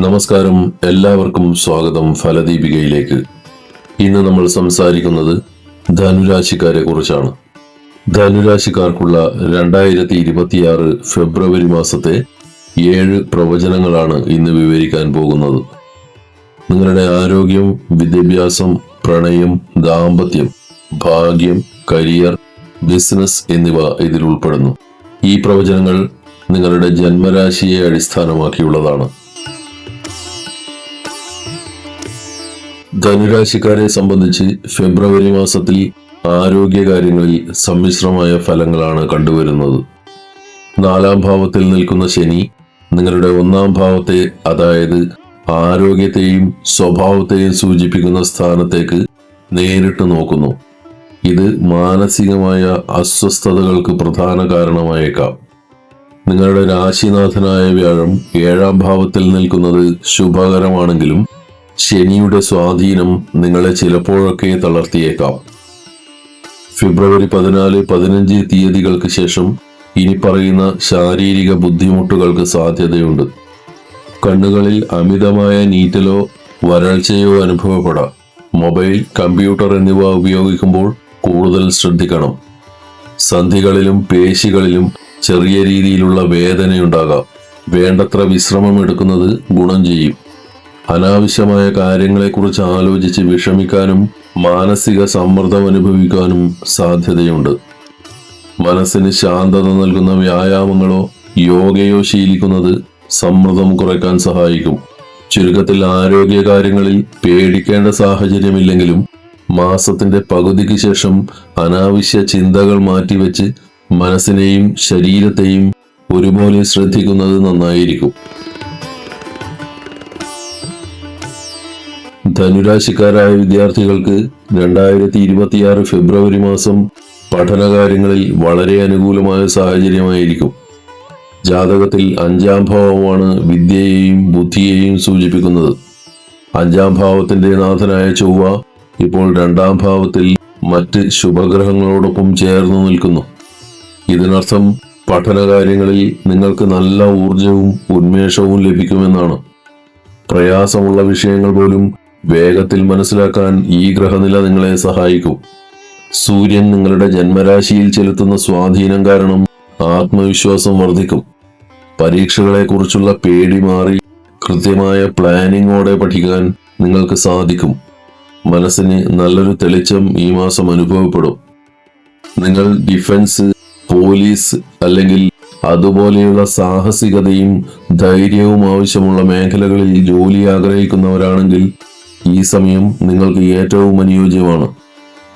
നമസ്കാരം. എല്ലാവർക്കും സ്വാഗതം ഫലദീപികയിലേക്ക്. ഇന്ന് നമ്മൾ സംസാരിക്കുന്നത് ധനുരാശിക്കാരെ കുറിച്ചാണ്. ധനുരാശിക്കാർക്കുള്ള രണ്ടായിരത്തി ഇരുപത്തിയാറ് ഫെബ്രുവരി മാസത്തെ ഏഴ് പ്രവചനങ്ങളാണ് ഇന്ന് വിവരിക്കാൻ പോകുന്നത്. നിങ്ങളുടെ ആരോഗ്യം വിദ്യാഭ്യാസം പ്രണയം ദാമ്പത്യം ഭാഗ്യം കരിയർ ബിസിനസ് എന്നിവ ഇതിൽ ഉൾപ്പെടുന്നു. ഈ പ്രവചനങ്ങൾ നിങ്ങളുടെ ജന്മരാശിയെ അടിസ്ഥാനമാക്കിയുള്ളതാണ്. ധനുരാശിക്കാരെ സംബന്ധിച്ച് ഫെബ്രുവരി മാസത്തിൽ ആരോഗ്യകാര്യങ്ങളിൽ സമ്മിശ്രമായ ഫലങ്ങളാണ് കണ്ടുവരുന്നത്. നാലാം ഭാവത്തിൽ നിൽക്കുന്ന ശനി നിങ്ങളുടെ ഒന്നാം ഭാവത്തെ അതായത് ആരോഗ്യത്തെയും സ്വഭാവത്തെയും സൂചിപ്പിക്കുന്ന സ്ഥാനത്തേക്ക് നേരിട്ട് നോക്കുന്നു. ഇത് മാനസികമായ അസ്വസ്ഥതകൾക്ക് പ്രധാന കാരണമായേക്കാം. നിങ്ങളുടെ രാശിനാഥനായ വ്യാഴം ഏഴാം ഭാവത്തിൽ നിൽക്കുന്നത് ശുഭകരമാണെങ്കിലും ശനിയുടെ സ്വാധീനം നിങ്ങളെ ചിലപ്പോഴൊക്കെ തളർത്തിയേക്കാം. ഫെബ്രുവരി പതിനാല് പതിനഞ്ച് തീയതികൾക്ക് ശേഷം ഇനി പറയുന്ന ശാരീരിക ബുദ്ധിമുട്ടുകൾക്ക് സാധ്യതയുണ്ട്. കണ്ണുകളിൽ അമിതമായ നീറ്റലോ വരൾച്ചയോ അനുഭവപ്പെടാം. മൊബൈൽ കമ്പ്യൂട്ടർ എന്നിവ ഉപയോഗിക്കുമ്പോൾ കൂടുതൽ ശ്രദ്ധിക്കണം. സന്ധികളിലും പേശികളിലും ചെറിയ രീതിയിലുള്ള വേദനയുണ്ടാകാം. വേണ്ടത്ര വിശ്രമം എടുക്കുന്നത് ഗുണം ചെയ്യും. അനാവശ്യമായ കാര്യങ്ങളെക്കുറിച്ച് ആലോചിച്ച് വിഷമിക്കാനും മാനസിക സമ്മർദ്ദം അനുഭവിക്കാനും സാധ്യതയുണ്ട്. മനസ്സിന് ശാന്തത നൽകുന്ന വ്യായാമങ്ങളോ യോഗയോ ശീലിക്കുന്നത് സമ്മർദ്ദം കുറയ്ക്കാൻ സഹായിക്കും. ചുരുക്കത്തിൽ ആരോഗ്യ കാര്യങ്ങളിൽ പേടിക്കേണ്ട സാഹചര്യമില്ലെങ്കിലും മാസത്തിന്റെ പകുതിക്ക് ശേഷം അനാവശ്യ ചിന്തകൾ മാറ്റിവെച്ച് മനസ്സിനെയും ശരീരത്തെയും ഒരുപോലെ ശ്രദ്ധിക്കുന്നത് നന്നായിരിക്കും. ധനുരാശിക്കാരായ വിദ്യാർത്ഥികൾക്ക് രണ്ടായിരത്തി ഇരുപത്തിയാറ് ഫെബ്രുവരി മാസം പഠനകാര്യങ്ങളിൽ വളരെ അനുകൂലമായ സാഹചര്യമായിരിക്കും. ജാതകത്തിൽ അഞ്ചാം ഭാവമാണ് വിദ്യയെയും ബുദ്ധിയെയും സൂചിപ്പിക്കുന്നത്. അഞ്ചാം ഭാവത്തിന്റെ നാഥനായ ചൊവ്വ ഇപ്പോൾ രണ്ടാം ഭാവത്തിൽ മറ്റ് ശുഭഗ്രഹങ്ങളോടൊപ്പം ചേർന്ന് നിൽക്കുന്നു. ഇതിനർത്ഥം പഠനകാര്യങ്ങളിൽ നിങ്ങൾക്ക് നല്ല ഊർജവും ഉന്മേഷവും ലഭിക്കുമെന്നാണ്. പ്രയാസമുള്ള വിഷയങ്ങൾ പോലും വേഗത്തിൽ മനസ്സിലാക്കാൻ ഈ ഗ്രഹനില നിങ്ങളെ സഹായിക്കും. സൂര്യൻ നിങ്ങളുടെ ജന്മരാശിയിൽ ചെലുത്തുന്ന സ്വാധീനം കാരണം ആത്മവിശ്വാസം വർദ്ധിക്കും. പരീക്ഷകളെക്കുറിച്ചുള്ള പേടി മാറി കൃത്യമായ പ്ലാനിങ്ങോടെ പഠിക്കാൻ നിങ്ങൾക്ക് സാധിക്കും. മനസ്സിന് നല്ലൊരു തെളിച്ചം ഈ മാസം അനുഭവപ്പെടും. നിങ്ങൾ ഡിഫൻസ് പോലീസ് അല്ലെങ്കിൽ അതുപോലെയുള്ള സാഹസികതയും ധൈര്യവും ആവശ്യമുള്ള മേഖലകളിൽ ജോലി ആഗ്രഹിക്കുന്നവരാണെങ്കിൽ ഈ സമയം നിങ്ങൾക്ക് ഏറ്റവും അനുയോജ്യമാണ്.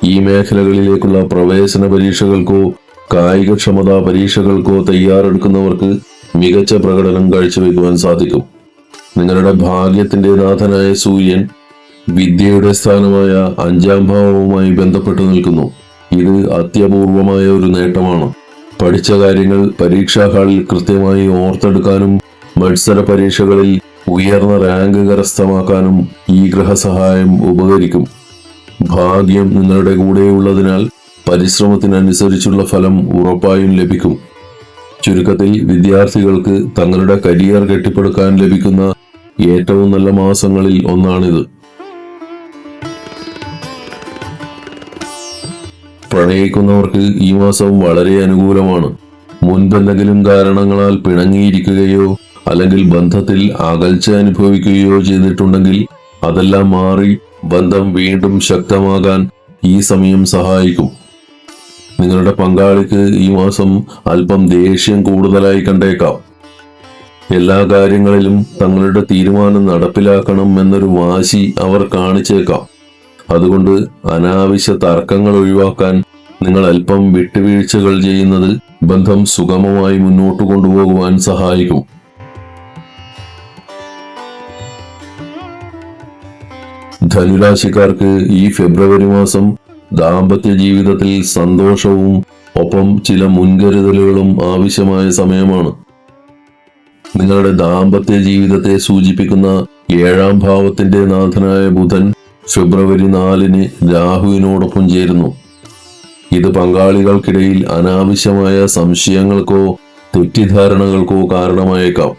ഈ മേഖലകളിലേക്കുള്ള പ്രവേശന പരീക്ഷകൾക്കോ കായികക്ഷമതാ പരീക്ഷകൾക്കോ തയ്യാറെടുക്കുന്നവർക്ക് മികച്ച പ്രകടനം കാഴ്ചവെക്കുവാൻ സാധിക്കും. നിങ്ങളുടെ ഭാഗ്യത്തിന്റെ നാഥനായ സൂര്യൻ വിദ്യയുടെ സ്ഥാനമായ അഞ്ചാം ഭാവവുമായി ബന്ധപ്പെട്ടു നിൽക്കുന്നു. ഇത് അത്യപൂർവമായ ഒരു നേട്ടമാണ്. പഠിച്ച കാര്യങ്ങൾ പരീക്ഷാ ഹാളിൽ കൃത്യമായി ഓർത്തെടുക്കാനും മത്സര പരീക്ഷകളിൽ ഉയർന്ന റാങ്ക് കരസ്ഥമാക്കാനും ഈ ഗ്രഹസഹായം ഉപകരിക്കും. ഭാഗ്യം നിങ്ങളുടെ കൂടെയുള്ളതിനാൽ പരിശ്രമത്തിനനുസരിച്ചുള്ള ഫലം ഉറപ്പായും ലഭിക്കും. ചുരുക്കത്തിൽ വിദ്യാർത്ഥികൾക്ക് തങ്ങളുടെ കരിയർ കെട്ടിപ്പടുക്കാൻ ലഭിക്കുന്ന ഏറ്റവും നല്ല മാസങ്ങളിൽ ഒന്നാണിത്. പ്രണയിക്കുന്നവർക്ക് ഈ മാസം വളരെ അനുകൂലമാണ്. മുൻപെന്തെങ്കിലും കാരണങ്ങളാൽ പിണങ്ങിയിരിക്കുകയോ അല്ലെങ്കിൽ ബന്ധത്തിൽ അകൽച്ച അനുഭവിക്കുകയോ ചെയ്തിട്ടുണ്ടെങ്കിൽ അതെല്ലാം മാറി ബന്ധം വീണ്ടും ശക്തമാകാൻ ഈ സമയം സഹായിക്കും. നിങ്ങളുടെ പങ്കാളിക്ക് ഈ മാസം അല്പം ദേഷ്യം കൂടുതലായി കണ്ടേക്കാം. എല്ലാ കാര്യങ്ങളിലും തങ്ങളുടെ തീരുമാനം നടപ്പിലാക്കണം എന്നൊരു വാശി അവർ കാണിച്ചേക്കാം. അതുകൊണ്ട് അനാവശ്യ തർക്കങ്ങൾ ഒഴിവാക്കാൻ നിങ്ങൾ അല്പം വിട്ടുവീഴ്ചകൾ ചെയ്യുന്നത് ബന്ധം സുഗമമായി മുന്നോട്ട് കൊണ്ടുപോകുവാൻ സഹായിക്കും. ധനുരാശിക്കാർക്ക് ഈ ഫെബ്രുവരി മാസം ദാമ്പത്യ ജീവിതത്തിൽ സന്തോഷവും ഒപ്പം ചില മുൻകരുതലുകളും ആവശ്യമായ സമയമാണ്. നിങ്ങളുടെ ദാമ്പത്യ ജീവിതത്തെ സൂചിപ്പിക്കുന്ന ഏഴാം ഭാവത്തിന്റെ നാഥനായ ബുധൻ ഫെബ്രുവരി നാലിന് രാഹുവിനോടൊപ്പം ചേരുന്നു. ഇത് പങ്കാളികൾക്കിടയിൽ അനാവശ്യമായ സംശയങ്ങൾക്കോ തെറ്റിദ്ധാരണകൾക്കോ കാരണമായേക്കാം.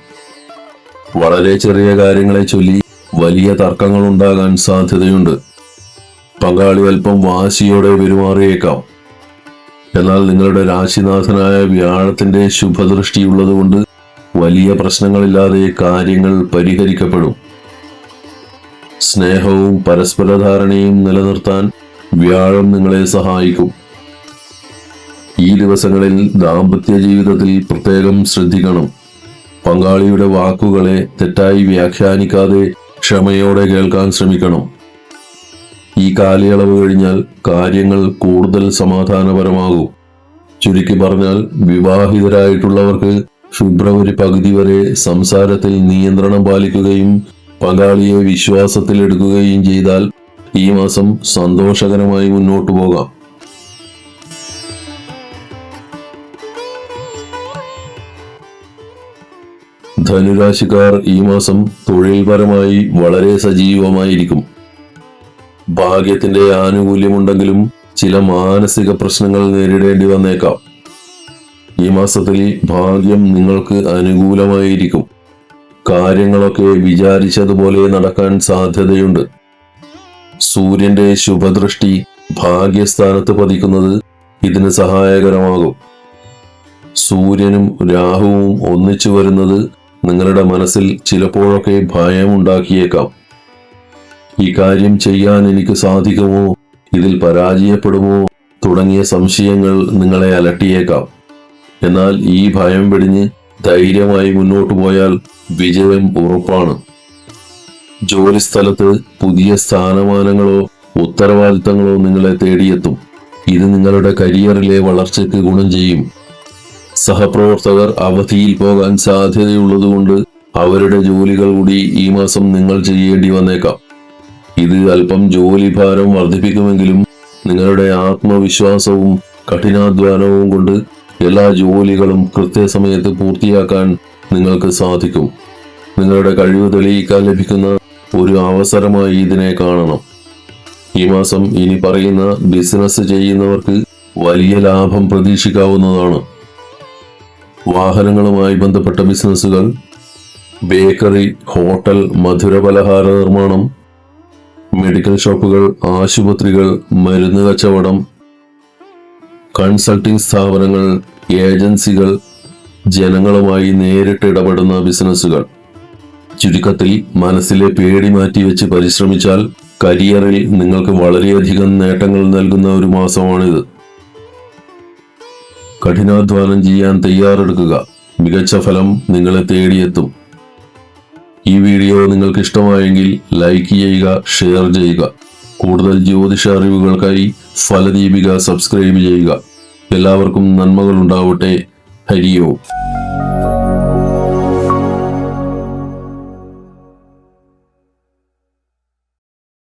വളരെ ചെറിയ കാര്യങ്ങളെ ചൊല്ലി വലിയ തർക്കങ്ങൾ ഉണ്ടാകാൻ സാധ്യതയുണ്ട്. പങ്കാളി അല്പം വാശിയോടെ പെരുമാറിയേക്കാം. എന്നാൽ നിങ്ങളുടെ രാശിനാഥനായ വ്യാഴത്തിന്റെ ശുഭദൃഷ്ടിയുള്ളതുകൊണ്ട് വലിയ പ്രശ്നങ്ങളില്ലാതെ കാര്യങ്ങൾ പരിഹരിക്കപ്പെടും. സ്നേഹവും പരസ്പര ധാരണയും നിലനിർത്താൻ വ്യാഴം നിങ്ങളെ സഹായിക്കും. ഈ ദിവസങ്ങളിൽ ദാമ്പത്യ ജീവിതത്തിൽ പ്രത്യേകം ശ്രദ്ധിക്കണം. പങ്കാളിയുടെ വാക്കുകളെ തെറ്റായി വ്യാഖ്യാനിക്കാതെ ക്ഷമയോടെ കേൾക്കാൻ ശ്രമിക്കണം. ഈ കാലയളവ് കഴിഞ്ഞാൽ കാര്യങ്ങൾ കൂടുതൽ സമാധാനപരമാകും. ചുരുക്കി പറഞ്ഞാൽ വിവാഹിതരായിട്ടുള്ളവർക്ക് ഫെബ്രുവരി പകുതി വരെ സംസാരത്തിൽ നിയന്ത്രണം പാലിക്കുകയും പങ്കാളിയെ വിശ്വാസത്തിലെടുക്കുകയും ചെയ്താൽ ഈ മാസം സന്തോഷകരമായി മുന്നോട്ടു പോകാം. ധനുരാശിക്കാർ ഈ മാസം തൊഴിൽപരമായി വളരെ സജീവമായിരിക്കും. ഭാഗ്യത്തിന്റെ ആനുകൂല്യമുണ്ടെങ്കിലും ചില മാനസിക പ്രശ്നങ്ങൾ നേരിടേണ്ടി വന്നേക്കാം. ഈ മാസത്തിൽ ഭാഗ്യം നിങ്ങൾക്ക് അനുകൂലമായിരിക്കും. കാര്യങ്ങളൊക്കെ വിചാരിച്ചതുപോലെ നടക്കാൻ സാധ്യതയുണ്ട്. സൂര്യന്റെ ശുഭദൃഷ്ടി ഭാഗ്യസ്ഥാനത്ത് പതിക്കുന്നത് ഇതിന് സഹായകരമാകും. സൂര്യനും രാഹുവും ഒന്നിച്ചു വരുന്നത് നിങ്ങളുടെ മനസ്സിൽ ചിലപ്പോഴൊക്കെ ഭയമുണ്ടാക്കിയേക്കാം. ഈ കാര്യം ചെയ്യാൻ എനിക്ക് സാധിക്കുമോ? ഇതിൽ പരാജയപ്പെടുമോ? തുടങ്ങിയ സംശയങ്ങൾ നിങ്ങളെ അലട്ടിയേക്കാം. എന്നാൽ ഈ ഭയം വെടിഞ്ഞ് ധൈര്യമായി മുന്നോട്ടു പോയാൽ വിജയം ഉറപ്പാണ്. ജോലിസ്ഥലത്ത് പുതിയ സ്ഥാനമാനങ്ങളോ ഉത്തരവാദിത്തങ്ങളോ നിങ്ങളെ തേടിയെത്തും. ഇത് നിങ്ങളുടെ കരിയറിലെ വളർച്ചയ്ക്ക് ഗുണം ചെയ്യും. സഹപ്രവർത്തകർ അവധിയിൽ പോകാൻ സാധ്യതയുള്ളതുകൊണ്ട് അവരുടെ ജോലികൾ കൂടി ഈ മാസം നിങ്ങൾ ചെയ്യേണ്ടി വന്നേക്കാം. ഇത് അല്പം ജോലി ഭാരം വർദ്ധിപ്പിക്കുമെങ്കിലും നിങ്ങളുടെ ആത്മവിശ്വാസവും കഠിനാധ്വാനവും കൊണ്ട് എല്ലാ ജോലികളും കൃത്യസമയത്ത് പൂർത്തിയാക്കാൻ നിങ്ങൾക്ക് സാധിക്കും. നിങ്ങളുടെ കഴിവ് തെളിയിക്കാൻ ലഭിക്കുന്ന ഒരു അവസരമായി ഇതിനെ കാണണം. ഈ മാസം ഇനി പറയുന്ന ബിസിനസ് ചെയ്യുന്നവർക്ക് വലിയ ലാഭം പ്രതീക്ഷിക്കാവുന്നതാണ്. വാഹനങ്ങളുമായി ബന്ധപ്പെട്ട ബിസിനസ്സുകൾ ബേക്കറി ഹോട്ടൽ മധുര പലഹാര നിർമ്മാണം മെഡിക്കൽ ഷോപ്പുകൾ ആശുപത്രികൾ മരുന്ന് കച്ചവടം കൺസൾട്ടിംഗ് സ്ഥാപനങ്ങൾ ഏജൻസികൾ ജനങ്ങളുമായി നേരിട്ട് ഇടപെടുന്ന ബിസിനസ്സുകൾ. ചുരുക്കത്തിൽ മനസ്സിലെ പേടി മാറ്റിവെച്ച് പരിശ്രമിച്ചാൽ കരിയറിൽ നിങ്ങൾക്ക് വളരെയധികം നേട്ടങ്ങൾ നൽകുന്ന ഒരു മാസമാണിത്. കഠിനാധ്വാനം ചെയ്യാൻ തയ്യാറെടുക്കുക. മികച്ച ഫലം നിങ്ങളെ തേടിയെത്തും. ഈ വീഡിയോ നിങ്ങൾക്ക് ഇഷ്ടമായെങ്കിൽ ലൈക്ക് ചെയ്യുക ഷെയർ ചെയ്യുക. കൂടുതൽ ജ്യോതിഷ അറിവുകൾക്കായി ഫലദീപിക സബ്സ്ക്രൈബ് ചെയ്യുക. എല്ലാവർക്കും നന്മകൾ ഉണ്ടാവട്ടെ. ഹരിയോ